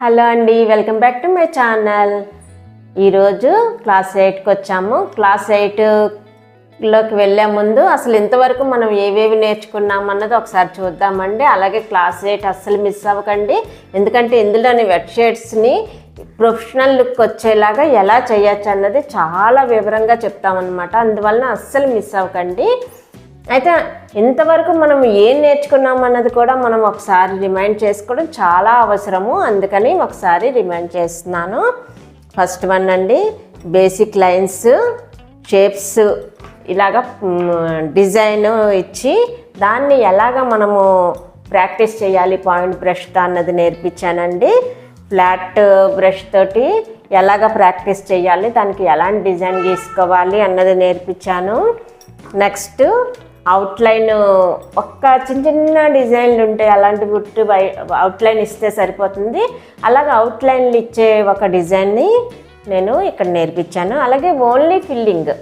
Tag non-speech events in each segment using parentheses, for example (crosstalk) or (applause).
Hello అండి welcome back to my channel. ఈరోజు class ఎయిట్కి వచ్చాము. క్లాస్ ఎయిట్లోకి వెళ్ళే ముందు అసలు ఇంతవరకు మనం ఏవేవి నేర్చుకున్నాం అన్నది ఒకసారి చూద్దామండి. అలాగే క్లాస్ ఎయిట్ అస్సలు మిస్ అవ్వకండి. ఎందుకంటే ఇందులోని వెబ్సైట్స్ని ప్రొఫెషనల్ లుక్ వచ్చేలాగా ఎలా చేయొచ్చు అన్నది చాలా వివరంగా చెప్తామన్నమాట. అందువలన అస్సలు మిస్ అవ్వకండి. అయితే ఇంతవరకు మనం ఏం నేర్చుకున్నాం అన్నది కూడా మనం ఒకసారి రిమైండ్ చేసుకోవడం చాలా అవసరము. అందుకని ఒకసారి రిమైండ్ చేస్తున్నాను. ఫస్ట్ వన్ అండి బేసిక్ లైన్స్ షేప్స్ ఇలాగ డిజైన్ ఇచ్చి దాన్ని ఎలాగ మనము ప్రాక్టీస్ చేయాలి పాయింట్ బ్రష్తో అన్నది నేర్పించానండి. ఫ్లాట్ బ్రష్ తోటి ఎలాగ ప్రాక్టీస్ చేయాలి దానికి ఎలాంటి డిజైన్ గీసుకోవాలి అన్నది నేర్పించాను. నెక్స్ట్ అవుట్లైన్ ఒక్క చిన్న చిన్న డిజైన్లు ఉంటాయి. అలాంటి గుట్టు బై అవుట్లైన్ ఇస్తే సరిపోతుంది. అలాగే అవుట్లైన్లు ఇచ్చే ఒక డిజైన్ని నేను ఇక్కడ నేర్పించాను. అలాగే ఓన్లీ ఫిల్లింగ్.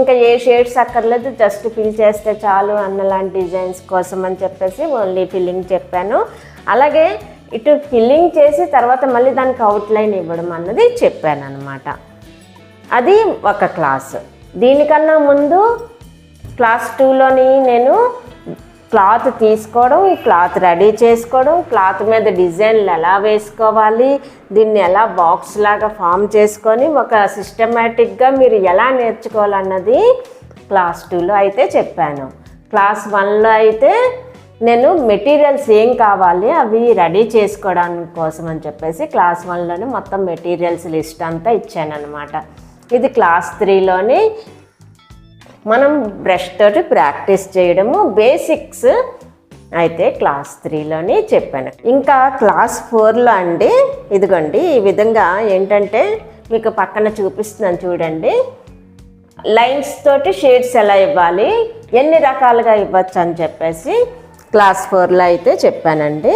ఇంకా ఏ షేడ్స్ అక్కర్లేదు జస్ట్ ఫిల్ చేస్తే చాలు అన్నలాంటి డిజైన్స్ కోసం అని చెప్పేసి ఓన్లీ ఫిల్లింగ్ చెప్పాను. అలాగే ఇటు ఫిల్లింగ్ చేసి తర్వాత మళ్ళీ దానికి అవుట్లైన్ ఇవ్వడం అన్నది చెప్పాను అనమాట అది ఒక క్లాస్. దీనికన్నా ముందు క్లాస్ టూలోని నేను క్లాత్ తీసుకోవడం ఈ క్లాత్ రెడీ చేసుకోవడం క్లాత్ మీద డిజైన్లు ఎలా వేసుకోవాలి దీన్ని ఎలా బాక్స్ లాగా ఫామ్ చేసుకొని ఒక సిస్టమేటిక్గా మీరు ఎలా నేర్చుకోవాలన్నది క్లాస్ టూలో అయితే చెప్పాను. క్లాస్ వన్లో అయితే నేను మెటీరియల్స్ ఏం కావాలి అవి రెడీ చేసుకోవడానికి కోసం అని చెప్పేసి క్లాస్ వన్లోనే మొత్తం మెటీరియల్స్ లిస్ట్ అంతా ఇచ్చాను అనమాట ఇది క్లాస్ త్రీలోని మనం బ్రష్ తోటి ప్రాక్టీస్ చేయడము బేసిక్స్ అయితే క్లాస్ త్రీలోని చెప్పాను. ఇంకా క్లాస్ ఫోర్లో అండి ఇదిగోండి ఈ విధంగా ఏంటంటే మీకు పక్కన చూపిస్తున్నాను చూడండి. లైన్స్ తోటి షేడ్స్ ఎలా ఇవ్వాలి ఎన్ని రకాలుగా ఇవ్వచ్చు అని చెప్పేసి క్లాస్ ఫోర్లో అయితే చెప్పానండి.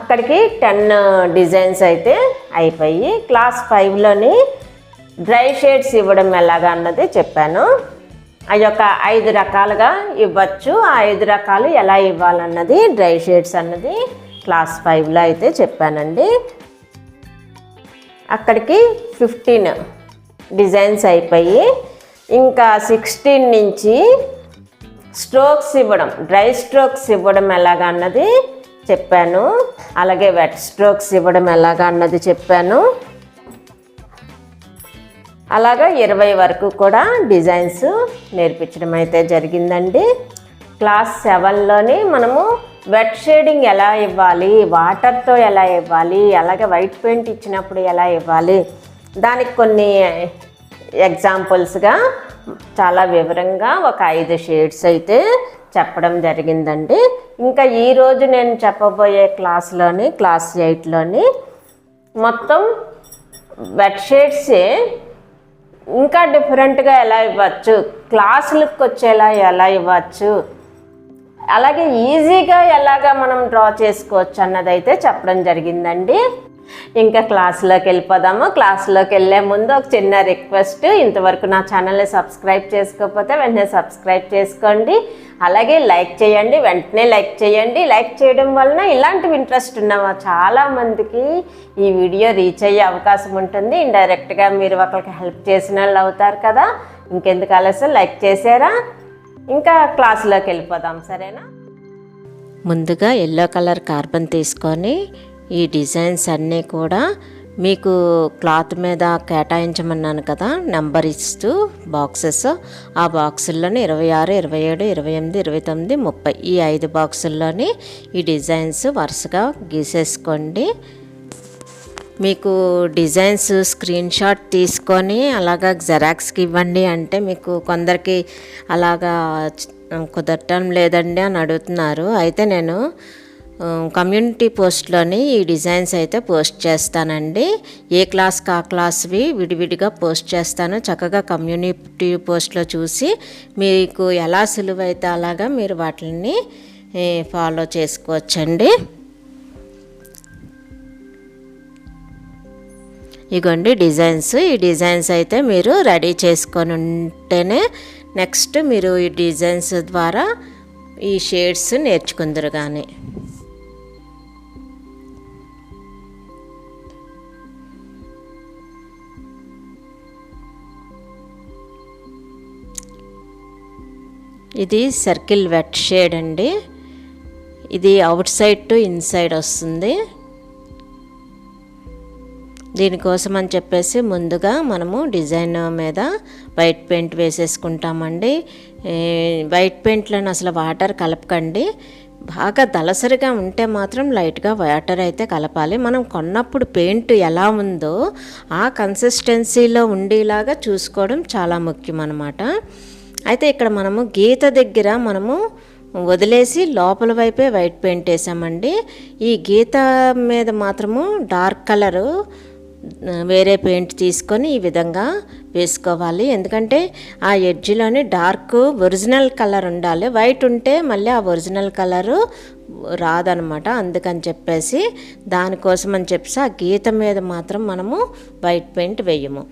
అక్కడికి టెన్ డిజైన్స్ అయితే అయిపోయి క్లాస్ ఫైవ్లోని డ్రై షేడ్స్ ఇవ్వడం ఎలాగా అన్నది చెప్పాను. ఆ యొక్క ఐదు రకాలుగా ఇవ్వచ్చు. ఆ ఐదు రకాలు ఎలా ఇవ్వాలన్నది డ్రై షేడ్స్ అన్నది క్లాస్ ఫైవ్లో అయితే చెప్పానండి. అక్కడికి ఫిఫ్టీన్ డిజైన్స్ అయిపోయి ఇంకా సిక్స్టీన్ నుంచి స్ట్రోక్స్ ఇవ్వడం డ్రై స్ట్రోక్స్ ఇవ్వడం ఎలాగా అన్నది చెప్పాను. అలాగే వెట్ స్ట్రోక్స్ ఇవ్వడం ఎలాగా అన్నది చెప్పాను. అలాగా ఇరవై వరకు కూడా డిజైన్స్ నేర్పించడం అయితే జరిగిందండి. క్లాస్ సెవెన్లోని మనము వెట్ షేడింగ్ ఎలా ఇవ్వాలి వాటర్తో ఎలా ఇవ్వాలి అలాగే వైట్ పెయింట్ ఇచ్చినప్పుడు ఎలా ఇవ్వాలి దానికి కొన్ని ఎగ్జాంపుల్స్గా చాలా వివరంగా ఒక ఐదు షేడ్స్ అయితే చెప్పడం జరిగిందండి. ఇంకా ఈరోజు నేను చెప్పబోయే క్లాస్లోని క్లాస్ ఎయిట్లోని మొత్తం వెట్ షేడ్సే ఇంకా డిఫరెంట్గా ఎలా ఇవ్వచ్చు? క్లాసులకు వచ్చేలా ఎలా ఇవ్వచ్చు? అలాగే ఈజీగా ఎలాగా మనం డ్రా చేసుకోవచ్చు అన్నది అయితే చెప్పడం జరిగిందండి. ఇంకా క్లాస్లోకి వెళ్ళిపోదాము. క్లాస్లోకి వెళ్ళే ముందు ఒక చిన్న రిక్వెస్ట్. ఇంతవరకు నా ఛానల్ని సబ్స్క్రైబ్ చేసుకోకపోతే వెంటనే సబ్స్క్రైబ్ చేసుకోండి. అలాగే లైక్ చేయండి వెంటనే లైక్ చేయండి. లైక్ చేయడం వలన ఇలాంటివి ఇంట్రెస్ట్ ఉన్న చాలా మందికి ఈ వీడియో రీచ్ అయ్యే అవకాశం ఉంటుంది. ఇండైరెక్ట్గా మీరు ఒకరికి హెల్ప్ చేసిన వాళ్ళు అవుతారు కదా. ఇంకెందుకు ఆలస్యం? లైక్ చేసారా ఇంకా క్లాస్లోకి వెళ్ళిపోదాం. సరేనా? ముందుగా ఎల్లో కలర్ కార్బన్ తీసుకొని ఈ డిజైన్స్ అన్నీ కూడా మీకు క్లాత్ మీద కేటాయించమన్నాను కదా నెంబర్ ఇస్తూ బాక్సెస్. ఆ బాక్సుల్లోని ఇరవై ఆరు ఇరవై ఏడు ఇరవై ఎనిమిది ఇరవై తొమ్మిది ముప్పై ఈ ఐదు బాక్సుల్లోని ఈ డిజైన్స్ వరుసగా గీసేసుకోండి. మీకు డిజైన్స్ స్క్రీన్ షాట్ తీసుకొని అలాగా జెరాక్స్కి ఇవ్వండి అంటే మీకు కొందరికి అలాగా కుదరటం లేదండి అని అడుగుతున్నారు. అయితే నేను కమ్యూనిటీ పోస్ట్లోని ఈ డిజైన్స్ అయితే పోస్ట్ చేస్తానండి. ఏ క్లాస్కి ఆ క్లాస్వి విడివిడిగా పోస్ట్ చేస్తాను. చక్కగా కమ్యూనిటీ పోస్ట్లో చూసి మీకు ఎలా సులువైతే అలాగా మీరు వాటిని ఫాలో చేసుకోవచ్చండి. ఇగోండి డిజైన్స్. ఈ డిజైన్స్ అయితే మీరు రెడీ చేసుకొని ఉంటేనే నెక్స్ట్ మీరు ఈ డిజైన్స్ ద్వారా ఈ షేడ్స్ నేర్చుకుందరు కానీ ఇది సర్కిల్ వెట్ షేడ్ అండి. ఇది అవుట్ సైడ్ టు ఇన్సైడ్ వస్తుంది. దీనికోసం అని చెప్పేసి ముందుగా మనము డిజైన్ మీద వైట్ పెయింట్ వేసేసుకుంటామండి. వైట్ పెయింట్లను అసలు వాటర్ కలపకండి. బాగా దలసరిగా ఉంటే మాత్రం లైట్గా వాటర్ అయితే కలపాలి. మనం కొన్నప్పుడు పెయింట్ ఎలా ఉందో ఆ కన్సిస్టెన్సీలో ఉండేలాగా చూసుకోవడం చాలా ముఖ్యం అన్నమాట అయితే ఇక్కడ మనము గీత దగ్గర మనము వదిలేసి లోపల వైపే వైట్ పెయింట్ వేసామండి. ఈ గీత మీద మాత్రము డార్క్ కలరు వేరే పెయింట్ తీసుకొని ఈ విధంగా వేసుకోవాలి. ఎందుకంటే ఆ ఎడ్జ్లోని డార్క్ ఒరిజినల్ కలర్ ఉండాలి. వైట్ ఉంటే మళ్ళీ ఆ ఒరిజినల్ కలరు రాదనమాట. అందుకని చెప్పేసి దానికోసం అని చెప్పేసి ఆ గీత మీద మాత్రం మనము వైట్ పెయింట్ వేయము.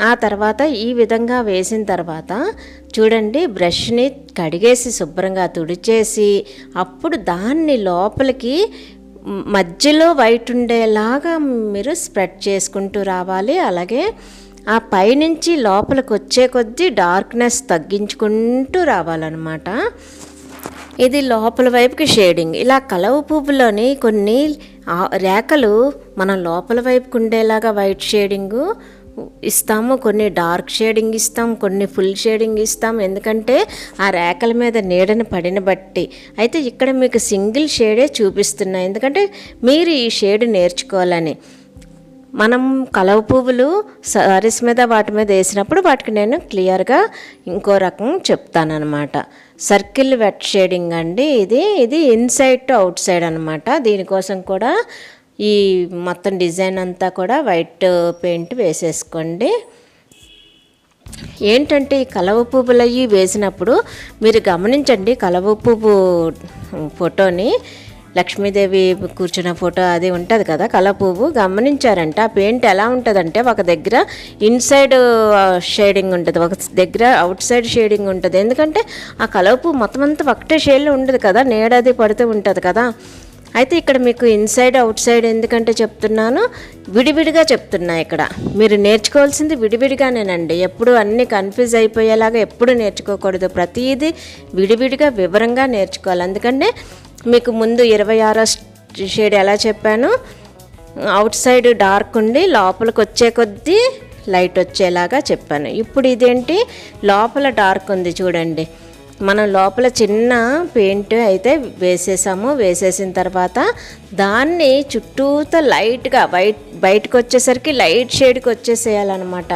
ఆ తర్వాత ఈ విధంగా వేసిన తర్వాత చూడండి బ్రష్ని కడిగేసి శుభ్రంగా తుడిచేసి అప్పుడు దాన్ని లోపలికి మధ్యలో వైట్ ఉండేలాగా మీరు స్ప్రెడ్ చేసుకుంటూ రావాలి. అలాగే ఆ పైనుంచి లోపలికి వచ్చే కొద్దీ డార్క్నెస్ తగ్గించుకుంటూ రావాలన్నమాట. ఇది లోపల వైపుకి షేడింగ్. ఇలా కలవ పువ్వులోని కొన్ని రేఖలు మనం లోపల వైపుకు ఉండేలాగా వైట్ షేడింగు ఇస్తాము కొన్ని డార్క్ షేడింగ్ ఇస్తాం కొన్ని ఫుల్ షేడింగ్ ఇస్తాం. ఎందుకంటే ఆ రేఖల మీద నీడని పడిన బట్టి. అయితే ఇక్కడ మీకు సింగిల్ షేడే చూపిస్తున్నాయి ఎందుకంటే మీరు ఈ షేడ్ నేర్చుకోవాలని. మనం కలవ పువ్వులు సారీస్ మీద వాటి మీద వేసినప్పుడు వాటికి నేను క్లియర్గా ఇంకో రకం చెప్తానమాట సర్కిల్ వెట్ షేడింగ్ అండి ఇది. ఇది ఇన్సైడ్ టు అవుట్ సైడ్ అనమాట దీనికోసం కూడా ఈ మొత్తం డిజైన్ అంతా కూడా వైట్ పెయింట్ వేసేసుకోండి. ఏంటంటే ఈ కలవ పువ్వులు అవి వేసినప్పుడు మీరు గమనించండి కలవ పువ్వు ఫోటోని లక్ష్మీదేవి కూర్చున్న ఫోటో అది ఉంటుంది కదా కలవ పువ్వు గమనించారంటే. ఆ పెయింట్ ఎలా ఉంటుందంటే ఒక దగ్గర ఇన్సైడ్ షేడింగ్ ఉంటుంది ఒక దగ్గర అవుట్ సైడ్ షేడింగ్ ఉంటుంది. ఎందుకంటే ఆ కలవ పువ్వు మొత్తం అంతా ఒకటే షేడ్లో ఉండదు కదా నీడది పడుతూ ఉంటుంది కదా. అయితే ఇక్కడ మీకు ఇన్సైడ్ అవుట్ సైడ్ ఎందుకంటే చెప్తున్నాను? విడివిడిగా చెప్తున్నా ఇక్కడ. మీరు నేర్చుకోవాల్సింది విడివిడిగానేనండి. ఎప్పుడు అన్నీ కన్ఫ్యూజ్ అయిపోయేలాగా ఎప్పుడు నేర్చుకోకూడదు. ప్రతిదీ విడివిడిగా వివరంగా నేర్చుకోవాలి. ఎందుకంటే మీకు ముందు ఇరవై ఆరో షేడ్ ఎలా చెప్పాను? అవుట్ సైడ్ డార్క్ ఉండి లోపలికి వచ్చే కొద్దీ లైట్ వచ్చేలాగా చెప్పాను. ఇప్పుడు ఇదేంటి? లోపల డార్క్ ఉంది చూడండి. మనం లోపల చిన్న పెయింట్ అయితే వేసేసాము. వేసేసిన తర్వాత దాన్ని చుట్టూతో లైట్గా వైట్ బయటకు వచ్చేసరికి లైట్ షేడ్కి వచ్చేసేయాలన్నమాట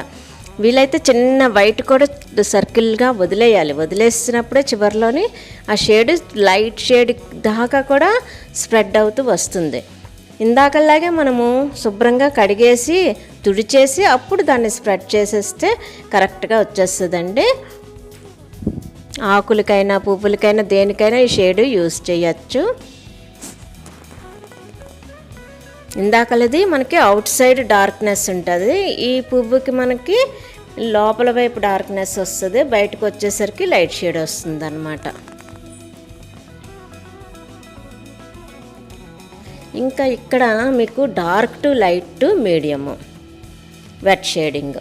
వీలైతే చిన్న వైట్ కూడా సర్కిల్గా వదిలేయాలి. వదిలేసినప్పుడే చివరిలోని ఆ షేడ్ లైట్ షేడ్ దాకా కూడా స్ప్రెడ్ అవుతూ వస్తుంది. ఇందాకలాగే మనము శుభ్రంగా కడిగేసి తుడిచేసి అప్పుడు దాన్ని స్ప్రెడ్ చేసేస్తే కరెక్ట్గా వచ్చేస్తుందండి. ఆకులకైనా పువ్వులకైనా దేనికైనా ఈ షేడ్ యూస్ చేయొచ్చు. ఇందాకలది మనకి అవుట్ సైడ్ డార్క్నెస్ ఉంటుంది. ఈ పువ్వుకి మనకి లోపల వైపు డార్క్నెస్ వస్తుంది. బయటకు వచ్చేసరికి లైట్ షేడ్ వస్తుంది అనమాట ఇంకా ఇక్కడ మీకు dark to light to medium. Wet shading.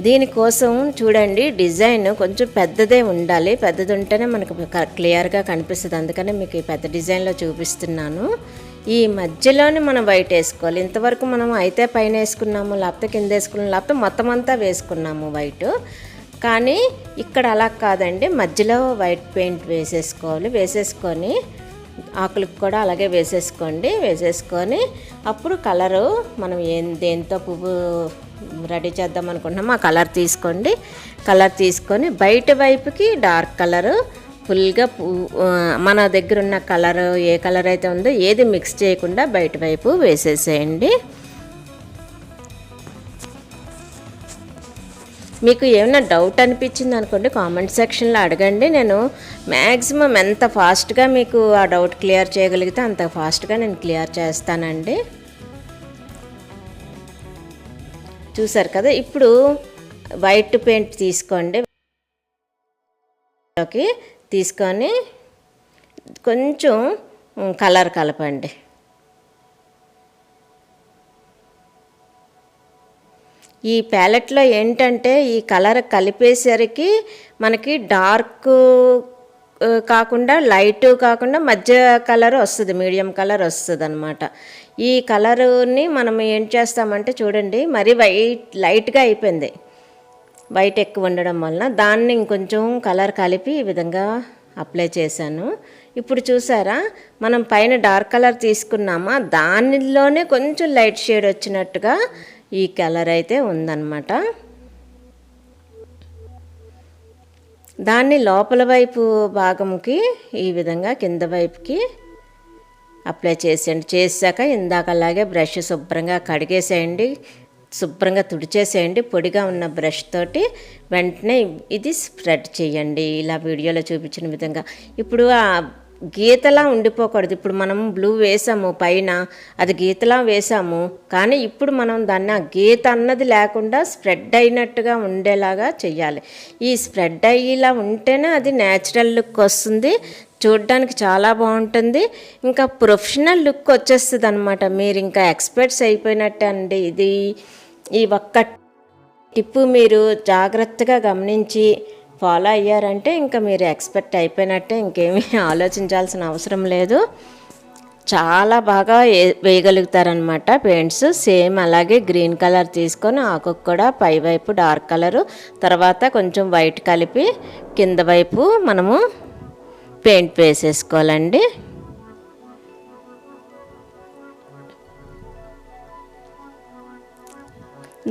దీనికోసం చూడండి డిజైన్ కొంచెం పెద్దదే ఉండాలి. పెద్దది ఉంటేనే మనకు క- క్లియర్గా కనిపిస్తుంది. అందుకనే మీకు ఈ పెద్ద డిజైన్లో చూపిస్తున్నాను. ఈ మధ్యలోనే మనం వైట్ వేసుకోవాలి. ఇంతవరకు మనం అయితే పైన వేసుకున్నాము లేకపోతే కింద వేసుకున్నాము లేకపోతే మొత్తం అంతా వేసుకున్నాము వైట్. కానీ ఇక్కడ అలా కాదండి. మధ్యలో వైట్ పెయింట్ వేసేసుకోవాలి. వేసేసుకొని ఆకులకు కూడా అలాగే వేసేసుకోండి. వేసేసుకొని అప్పుడు కలరు మనం ఏం దేంతో పువ్వు రెడీ చేద్దాం అనుకుంటున్నాము ఆ కలర్ తీసుకోండి. కలర్ తీసుకొని బయట వైపుకి డార్క్ కలరు. ఫుల్గా మన దగ్గర ఉన్న కలర్ ఏ కలర్ అయితే ఉందో ఏది మిక్స్ చేయకుండా బయట వైపు వేసేసేయండి. మీకు ఏమైనా డౌట్ అనిపించింది అనుకోండి కామెంట్ సెక్షన్లో అడగండి. నేను మ్యాక్సిమం ఎంత ఫాస్ట్గా మీకు ఆ డౌట్ క్లియర్ చేయగలిగితే అంత ఫాస్ట్గా నేను క్లియర్ చేస్తానండి. చూసారు కదా? ఇప్పుడు వైట్ పెయింట్ తీసుకోండి. లోకి తీసుకొని కొంచెం కలర్ కలపండి. ఈ ప్యాలెట్లో ఏంటంటే ఈ కలర్ కలిపేసరికి మనకి డార్క్ కాకుండా లైట్ కాకుండా మధ్య కలర్ వస్తుంది మీడియం కలర్ వస్తుంది అనమాట ఈ కలర్ని మనం ఏం చేస్తామంటే చూడండి మరీ వైట్ లైట్గా అయిపోయింది. వైట్ ఎక్కువ ఉండడం వలన దాన్ని ఇంకొంచెం కలర్ కలిపి ఈ విధంగా అప్లై చేశాను. ఇప్పుడు చూసారా మనం పైన డార్క్ కలర్ తీసుకున్నామా దానిలోనే కొంచెం లైట్ షేడ్ వచ్చినట్టుగా ఈ కలర్ అయితే ఉందన్నమాట. దాన్ని లోపల వైపు భాగంకి ఈ విధంగా కింద వైపుకి అప్లై చేసేయండి. చేసాక ఇందాకలాగే బ్రష్ శుభ్రంగా కడిగేసేయండి. శుభ్రంగా తుడిచేసేయండి. పొడిగా ఉన్న బ్రష్ తోటి వెంటనే ఇది స్ప్రెడ్ చేయండి. ఇలా వీడియోలో చూపించిన విధంగా. ఇప్పుడు ఆ గీతలా ఉండిపోకూడదు. ఇప్పుడు మనం బ్లూ వేసాము పైన అది గీతలా వేసాము. కానీ ఇప్పుడు మనం దాన్ని ఆ గీత అన్నది లేకుండా స్ప్రెడ్ అయినట్టుగా ఉండేలాగా చెయ్యాలి. ఈ స్ప్రెడ్ అయ్యేలా ఉంటేనే అది న్యాచురల్ లుక్ వస్తుంది. చూడడానికి చాలా బాగుంటుంది. ఇంకా ప్రొఫెషనల్ లుక్ వచ్చేస్తుంది అనమాట మీరు ఇంకా ఎక్స్పర్ట్స్ అయిపోయినట్టే అండి ఇది. ఈ ఒక్క టిప్పు మీరు జాగ్రత్తగా గమనించి ఫాలో అయ్యారంటే ఇంకా మీరు ఎక్స్పెక్ట్ అయిపోయినట్టే ఇంకేమీ (laughs) ఆలోచించాల్సిన అవసరం లేదు. చాలా బాగా వేయగలుగుతారనమాట పెయింట్స్. సేమ్ అలాగే గ్రీన్ కలర్ తీసుకొని ఆకుకు కూడా పై వైపు డార్క్ కలరు తర్వాత కొంచెం వైట్ కలిపి కింద వైపు మనము పెయింట్ వేసేసుకోవాలండి.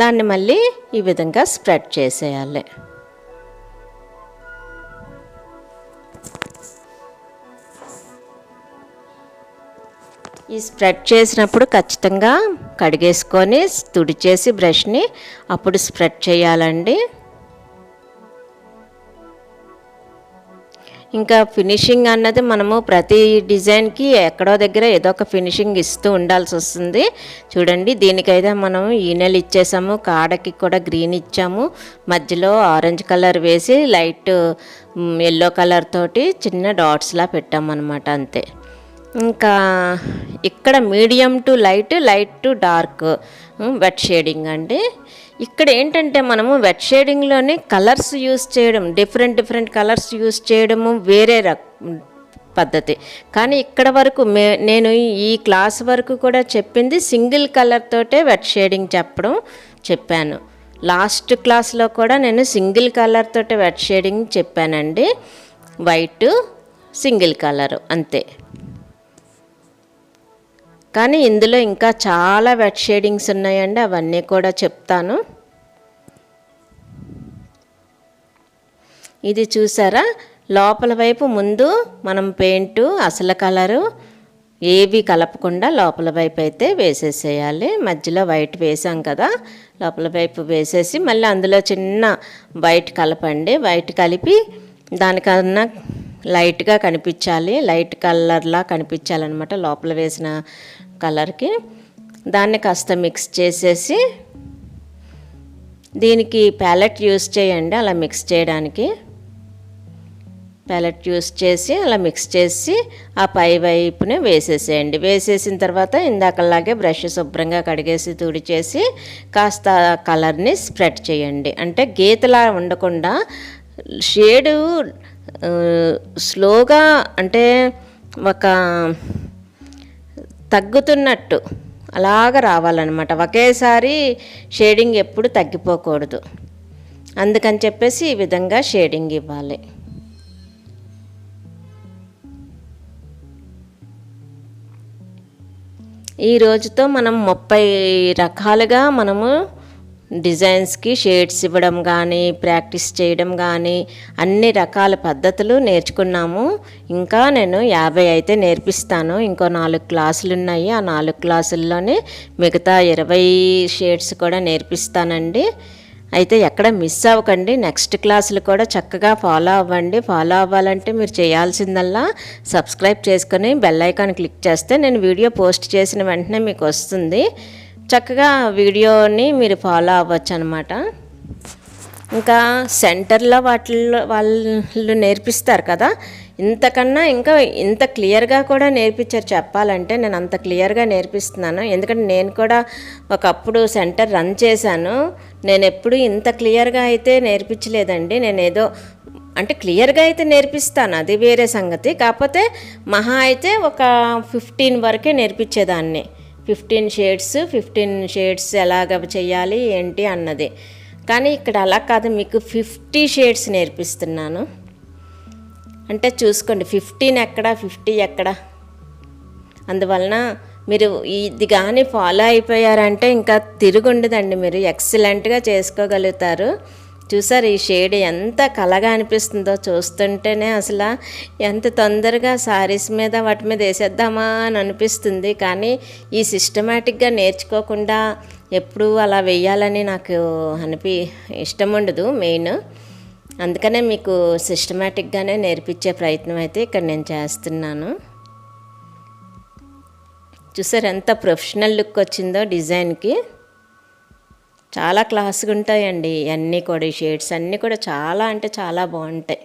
దాన్ని మళ్ళీ ఈ విధంగా స్ప్రెడ్ చేసేయాలి. ఈ స్ప్రెడ్ చేసినప్పుడు ఖచ్చితంగా కడిగేసుకొని తుడిచేసి బ్రష్ని అప్పుడు స్ప్రెడ్ చేయాలండి. ఇంకా ఫినిషింగ్ అన్నది మనము ప్రతి డిజైన్కి ఎక్కడో దగ్గర ఏదో ఒక ఫినిషింగ్ ఇస్తూ ఉండాల్సి వస్తుంది. చూడండి దీనికైతే మనం ఈనెలు ఇచ్చేసాము కాడకి కూడా గ్రీన్ ఇచ్చాము. మధ్యలో ఆరెంజ్ కలర్ వేసి లైట్ ఎల్లో కలర్ తోటి చిన్న డాట్స్లా పెట్టామన్నమాట అంతే. ఇంకా ఇక్కడ medium to light light to dark. Wet shading అండి. ఇక్కడ ఏంటంటే మనము వెట్ షేడింగ్లోనే కలర్స్ యూస్ చేయడం డిఫరెంట్ డిఫరెంట్ కలర్స్ యూస్ చేయడము వేరే రక పద్ధతి. కానీ ఇక్కడ వరకు మే నేను ఈ క్లాస్ వరకు కూడా చెప్పింది సింగిల్ కలర్ తోటే వెట్ షేడింగ్ చెప్పడం చెప్పాను. లాస్ట్ క్లాస్లో కూడా నేను సింగిల్ కలర్ తోటే వెట్ షేడింగ్ చెప్పానండి. వైట్ సింగిల్ కలర్ అంతే. కానీ ఇందులో ఇంకా చాలా వెట్ షేడింగ్స్ ఉన్నాయండి అవన్నీ కూడా చెప్తాను. ఇది చూసారా? లోపల వైపు ముందు మనం పెయింట్ అసలు కలరు ఏవి కలపకుండా లోపల వైపు అయితే వేసేసేయాలి. మధ్యలో వైట్ వేసాం కదా లోపల వైపు వేసేసి మళ్ళీ అందులో చిన్న వైట్ కలపండి. వైట్ కలిపి దానికన్నా లైట్గా కనిపించాలి. లైట్ కలర్లా కనిపించాలన్నమాట. లోపల వేసిన కలర్కి దాన్ని కాస్త మిక్స్ చేసేసి దీనికి ప్యాలెట్ యూస్ చేయండి అలా మిక్స్ చేయడానికి. ప్యాలెట్ యూస్ చేసి అలా మిక్స్ చేసి ఆ పై వైపునే వేసేసేయండి. వేసేసిన తర్వాత ఇందాకలాగే బ్రష్ శుభ్రంగా కడిగేసి తుడిచేసి కాస్త కలర్ని స్ప్రెడ్ చేయండి. అంటే గీతలా ఉండకుండా షేడు స్లోగా అంటే ఒక తగ్గుతున్నట్టు అలాగ రావాలన్నమాట. ఒకేసారి షేడింగ్ ఎప్పుడు తగ్గిపోకూడదు. అందుకని చెప్పేసి ఈ విధంగా షేడింగ్ ఇవ్వాలి. ఈ రోజుతో మనం ముప్పై రకాలుగా మనము డిజైన్స్కి షేడ్స్ ఇవ్వడం కానీ ప్రాక్టీస్ చేయడం కానీ అన్ని రకాల పద్ధతులు నేర్చుకున్నాము. ఇంకా నేను యాభై అయితే నేర్పిస్తాను. ఇంకో నాలుగు క్లాసులు ఉన్నాయి. ఆ నాలుగు క్లాసుల్లోనే మిగతా ఇరవై షేడ్స్ కూడా నేర్పిస్తానండి. అయితే ఎక్కడ మిస్ అవ్వకండి. నెక్స్ట్ క్లాసులు కూడా చక్కగా ఫాలో అవ్వండి. ఫాలో అవ్వాలంటే మీరు చేయాల్సిందల్లా సబ్స్క్రైబ్ చేసుకొని బెల్ ఐకాన్ క్లిక్ చేస్తే నేను వీడియో పోస్ట్ చేసిన వెంటనే మీకు వస్తుంది. చక్కగా వీడియోని మీరు ఫాలో అవ్వచ్చు అనమాట ఇంకా సెంటర్లో వాటిల్లో వాళ్ళు నేర్పిస్తారు కదా. ఇంతకన్నా ఇంకా ఇంత క్లియర్గా కూడా నేర్పించారు. చెప్పాలంటే నేను అంత క్లియర్గా నేర్పిస్తున్నాను. ఎందుకంటే నేను కూడా ఒకప్పుడు సెంటర్ రన్ చేశాను. నేను ఎప్పుడు ఇంత క్లియర్గా అయితే నేర్పించలేదండి. నేను ఏదో అంటే క్లియర్గా అయితే నేర్పిస్తాను. అది వేరే సంగతి. కాకపోతే మహా అయితే ఒక ఫిఫ్టీన్ వరకే నేర్పించేదాన్ని. ఫిఫ్టీన్ షేడ్స్ ఫిఫ్టీన్ షేడ్స్ ఎలాగ చేయాలి ఏంటి అన్నది. కానీ ఇక్కడ అలా కాదు మీకు ఫిఫ్టీ షేడ్స్ నేర్పిస్తున్నాను. అంటే చూసుకోండి ఫిఫ్టీన్ ఎక్కడ ఫిఫ్టీ ఎక్కడ? అందువలన మీరు ఇది కానీ ఫాలో అయిపోయారంటే ఇంకా తిరుగుండదండి మీరు ఎక్సలెంట్గా చేసుకోగలుగుతారు. చూసారు ఈ షేడ్ ఎంత కలగా అనిపిస్తుందో చూస్తుంటేనే అసలు ఎంత తొందరగా శారీస్ మీద వాటి మీద వేసేద్దామా అని అనిపిస్తుంది. కానీ ఈ సిస్టమేటిక్గా నేర్చుకోకుండా ఎప్పుడు అలా వేయాలని నాకు అనిపి ఇష్టం ఉండదు మెయిన్ అందుకనే మీకు సిస్టమేటిక్గానే నేర్పించే ప్రయత్నం అయితే ఇక్కడ నేను చేస్తున్నాను. చూసారు ఎంత ప్రొఫెషనల్ లుక్ వచ్చిందో డిజైన్కి చాలా క్లాస్గా ఉంటాయండి. అన్నీ కూడా ఈ షేడ్స్ అన్నీ కూడా చాలా అంటే చాలా బాగుంటాయి.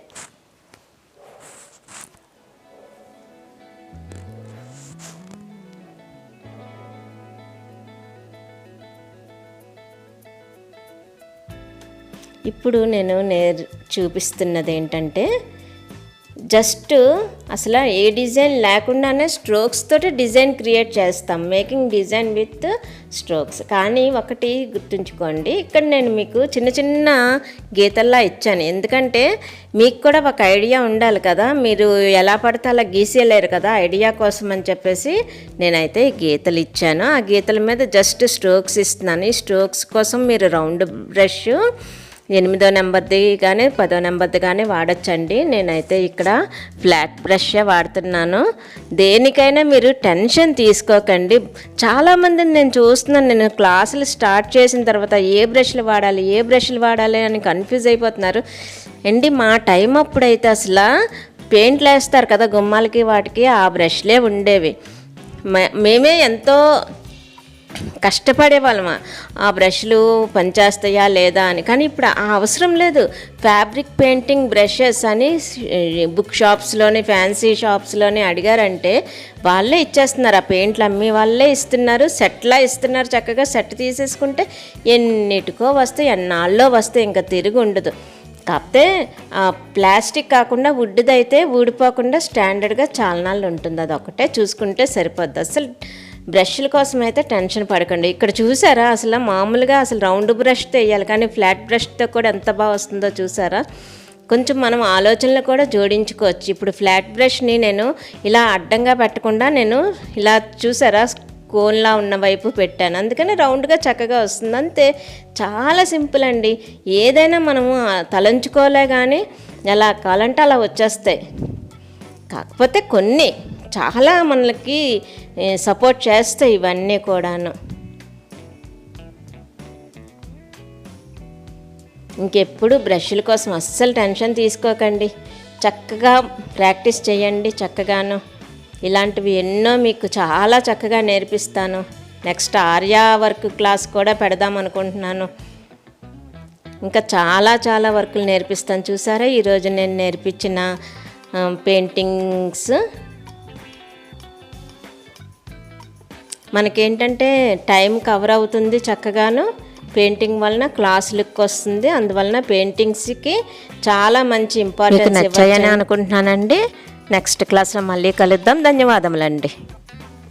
ఇప్పుడు నేను నేర్ చూపిస్తున్నది ఏంటంటే జస్ట్ అసలు ఏ డిజైన్ లేకుండానే స్ట్రోక్స్ తోటి డిజైన్ క్రియేట్ చేస్తాం. మేకింగ్ డిజైన్ విత్ స్ట్రోక్స్ కానీ ఒకటి గుర్తుంచుకోండి. ఇక్కడ నేను మీకు చిన్న చిన్న గీతల్లా ఇచ్చాను. ఎందుకంటే మీకు కూడా ఒక ఐడియా ఉండాలి కదా. మీరు ఎలా పడితే అలా గీసేయలేరు కదా. ఐడియా కోసం అని చెప్పేసి నేనైతే ఈ గీతలు ఇచ్చాను. ఆ గీతల మీద జస్ట్ స్ట్రోక్స్ ఇస్తున్నాను. ఈ స్ట్రోక్స్ కోసం మీరు రౌండ్ బ్రష్ ఎనిమిదో నెంబర్ది కానీ పదో నెంబర్ది కానీ వాడచ్చండి. నేనైతే ఇక్కడ ఫ్లాట్ బ్రష్ వాడుతున్నాను. దేనికైనా మీరు టెన్షన్ తీసుకోకండి. చాలామందిని నేను చూస్తున్నాను. నేను క్లాసులు స్టార్ట్ చేసిన తర్వాత ఏ బ్రష్లు వాడాలి ఏ బ్రష్లు వాడాలి అని కన్ఫ్యూజ్ అయిపోతున్నారు. అండి మా టైం అప్పుడైతే అసలు పెయింట్లు వేస్తారు కదా గుమ్మాలకి వాటికి ఆ బ్రష్లే ఉండేవి. మే- మేమే ఎంతో కష్టపడే వాళ్ళమా ఆ బ్రష్లు పనిచేస్తాయా లేదా అని. కానీ ఇప్పుడు ఆ అవసరం లేదు. ఫ్యాబ్రిక్ పెయింటింగ్ బ్రషెస్ అని బుక్ షాప్స్లోని ఫ్యాన్సీ షాప్స్లోని అడిగారంటే వాళ్ళే ఇచ్చేస్తున్నారు. ఆ పెయింట్లు అమ్మి వాళ్ళే ఇస్తున్నారు. సెట్లా ఇస్తున్నారు. చక్కగా సెట్ తీసేసుకుంటే ఎన్నిటికో వస్తాయి ఎన్నాళ్ళలో వస్తాయి. ఇంకా తిరిగి ఉండదు. కాకపోతే ఆ ప్లాస్టిక్ కాకుండా వుడ్ది అయితే ఊడిపోకుండా స్టాండర్డ్గా చాలా నాళ్ళు ఉంటుంది. అది ఒకటే చూసుకుంటే సరిపోద్ది. అసలు బ్రష్ల కోసం అయితే టెన్షన్ పడకండి. ఇక్కడ చూసారా? అసలు మామూలుగా అసలు రౌండ్ బ్రష్తో వేయాలి కానీ ఫ్లాట్ బ్రష్తో కూడా ఎంత బాగా వస్తుందో చూసారా? కొంచెం మనం ఆలోచనలు కూడా జోడించుకోవచ్చు. ఇప్పుడు ఫ్లాట్ బ్రష్ని నేను ఇలా అడ్డంగా పెట్టకుండా నేను ఇలా చూసారా? కోన్లా ఉన్న వైపు పెట్టాను. అందుకని రౌండ్గా చక్కగా వస్తుంది. అంతే. చాలా సింపుల్ అండి. ఏదైనా మనము తలంచుకోలే కానీ ఎలా కావాలంటే అలా వచ్చేస్తాయి. కాకపోతే కొన్ని చాలా మనకి సపోర్ట్ చేస్తాయి ఇవన్నీ కూడాను. ఇంకెప్పుడు బ్రష్ల కోసం అస్సలు టెన్షన్ తీసుకోకండి. చక్కగా ప్రాక్టీస్ చేయండి చక్కగాను. ఇలాంటివి ఎన్నో మీకు చాలా చక్కగా నేర్పిస్తాను. నెక్స్ట్ ఆర్యా వర్క్ క్లాస్ కూడా పెడదాం అనుకుంటున్నాను. ఇంకా చాలా చాలా వర్కులు నేర్పిస్తాను చూసారా? ఈరోజు నేను నేర్పించిన పెయింటింగ్స్ మనకేంటంటే టైం కవర్ అవుతుంది చక్కగాను. పెయింటింగ్ వలన క్లాస్ లుక్ వస్తుంది. అందువలన పెయింటింగ్స్కి చాలా మంచి ఇంపార్టెన్స్ నచ్చాయని అనుకుంటున్నానండి. నెక్స్ట్ క్లాస్లో మళ్ళీ కలుద్దాం. ధన్యవాదములండి.